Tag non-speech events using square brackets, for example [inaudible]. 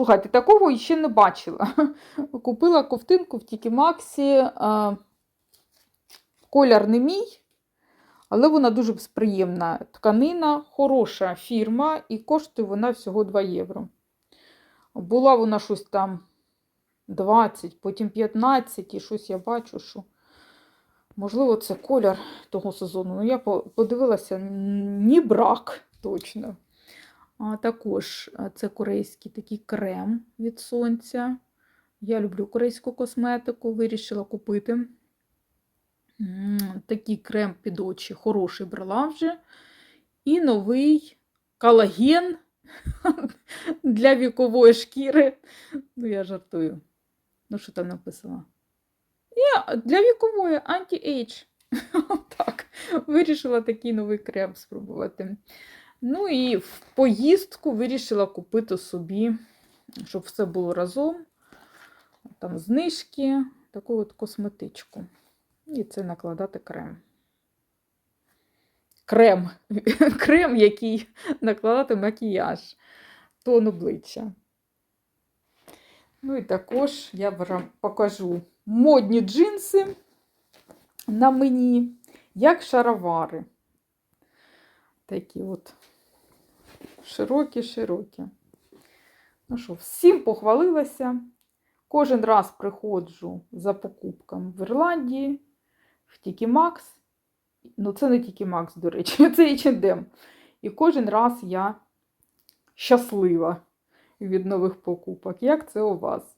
Слухайте, такого ще не бачила. [laughs] Купила ковтинку в Тікі Максі. Колір не мій, але вона дуже приємна. Тканина, хороша фірма, і коштує вона всього 2 євро. Була вона щось там 20, потім 15, і щось я бачу, що. Можливо, це колір того сезону. Ну, я подивилася, ні брак точно. Також це корейський такий крем від сонця. Я люблю корейську косметику, вирішила купити. Такий крем під очі хороший брала вже. І новий колаген [laughs] для вікової шкіри. Ну, я жартую. Ну, що там написано? Я для вікової анті-ейдж. [laughs] Так, вирішила такий новий крем спробувати. Ну і в поїздку вирішила купити собі, щоб все було разом. Там знижки, таку от косметичку. І це накладати крем. Крем. [laughs] Крем, який накладати макіяж, тон обличчя. Ну і також я вам покажу модні джинси на мені, як шаровари. Такі от широкі-широкі. Ну що, всім похвалилася. Кожен раз приходжу за покупками в Ірландії, в Тікі Макс. Ну, це не Тікі Макс, до речі, [laughs] це H&M. І кожен раз я щаслива від нових покупок. Як це у вас?